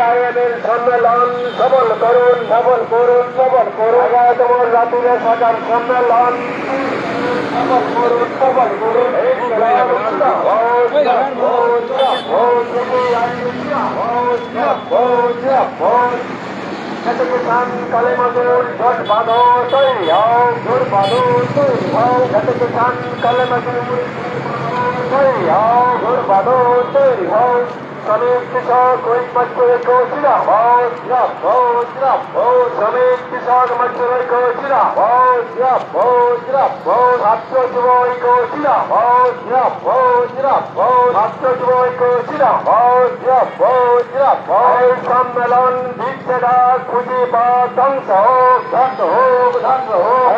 সিপিআইএমের সম্মেলন সবল করুন সবল করুন সবল করুন। এগারোতম রাতুরের সাজার সম্মেলন সবল করুন সবল করুন। কালে কালে তৈরি হও ঝট বাঁধো তৈরি হও শ্রমিক কৃষক ঐক্য কৌশিরা হও জিরাপ হও জিরাপ হও শ্রমিক কৃষক মজুর কৌশিরা হও জিরাপ হও জিরাপ হও ছাত্র যুব কৌশিরা হও জিরাপ হও জিরাপ হও ছাত্র যুব কৌশিরা হও জিরাপ হও জিরাপ হও এই সম্মেলন বিচ্ছেদা খুঁজি বা ধ্বংস হোক ধ্বংস হোক ধ্বংস হোক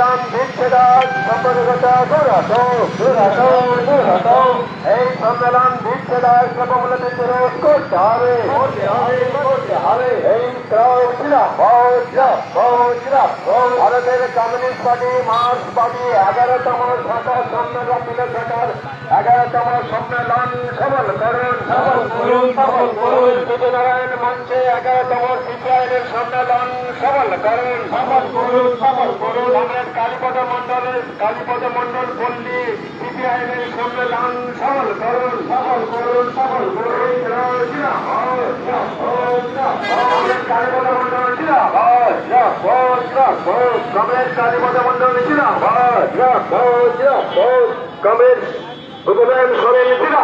এই সম্মেলন বিচ্ছেদা দূর হতো দূর হতো দূর হতো এই সম্মেলন বিচ্ছেদা সাম্প্রদায়িকতা দূর হতো দূর হতো দূর হতো এই সম্মেলন বিচ্ছেদা সর্বমূলতে রোধ করতে হবে। করতে হবে করতে হবে। এই ক্রাউচিরা বৌচিরা বৌচিরা ভারতের কমিউনিস্ট পার্টি মার্ক্সবাদী এগারোতম শাখা সম্মেলন মিলে থাকার এগারোতম সম্মেলন সফল করুন। সফল করুন সফল করুন। সূর্যনারায়ণ মঞ্চে এগারোতম সিপিআইএর সম্মেলন সফল করুন সফল করুন সফল করুন কংগ্রেস কালীপদ মন্ডলের কালীপদ মন্ডল পল্লী সিপিআইএর সম্মেলন সফল করুন সফল করুন সফল করুন কালীপদ মন্ডল ছিল কংগ্রেস কালীপদ মন্ডল ছিল কংগ্রেস উপনয়ন সমিতি ছিল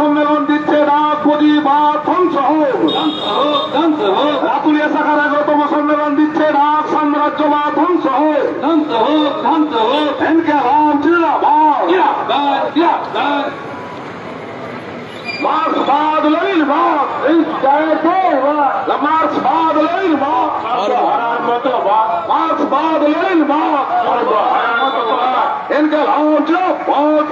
সম্মেলন দিচ্ছে না প্রতিবাদ ধ্বংস হোক। লাতুলিয়া শাখার এগারোতম সম্মেলন দিচ্ছে রাগ সাম্রাজ্যবাদ ধ্বংস হোক এনকে রাম জিরাবাদ লেনিনবাদ মার্ক্সবাদ লেনিনবাদ এনকে রাম জিরাবাদ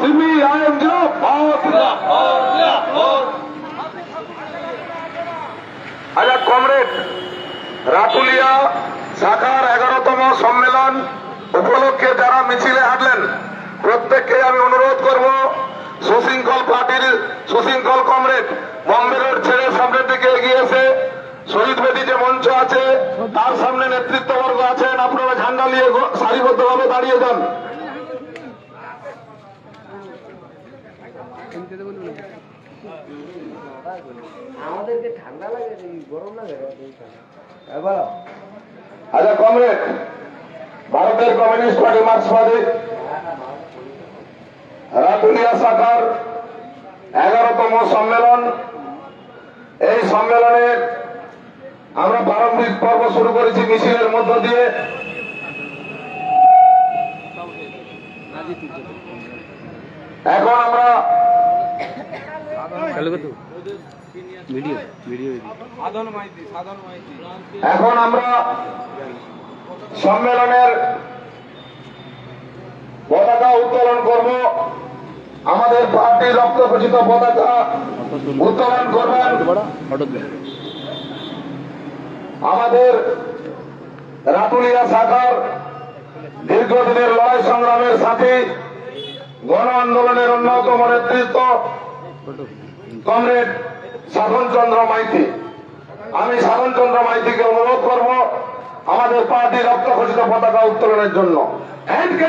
সিপিআইএম জিরাবাদ আচ্ছা কমরেড, রাতুলিয়া শাখার এগারোতম সম্মেলন উপলক্ষে যারা মিছিলে হাঁটলেন প্রত্যেককে আমি অনুরোধ করব সুশৃঙ্খল পার্টির সুশৃঙ্খল কমরেড বম্বে রোড ছেড়ে সামনের দিকে এগিয়ে এসে শহীদ বেদি যে মঞ্চ আছে তার সামনে নেতৃত্ববর্গ আছেন আপনারা ঝান্ডা নিয়ে সারিবদ্ধভাবে দাঁড়িয়ে যান। আমাদেরকে ঠান্ডা লাগে গরম লাগে আচ্ছা কমরেড ভারতের কমিউনিস্ট পার্টি মার্ক্সবাদী রাতুলিয়া শাখার এগারোতম সম্মেলন। এই সম্মেলনে আমরা প্রারম্ভিক পর্ব শুরু করেছি মিছিলের মধ্য দিয়ে। এখন আমরা এখন আমরা সম্মেলনের পতাকা উত্তোলন করব। আমাদের পার্টি রক্ত খচিত পতাকা উত্তোলন করবেন। আমাদের রাতুলিয়া শাখার দীর্ঘদিনের লড়াই সংগ্রামের সাথে, গণ আন্দোলনের অন্যতম নেতৃত্ব, কমরেড সাধন চন্দ্র মাইতি। আমি সাধন চন্দ্র মাইতিকে অনুরোধ করব আমাদের পার্টি রক্ত খচিত পতাকা উত্তোলনের জন্য। হ্যান্ডকে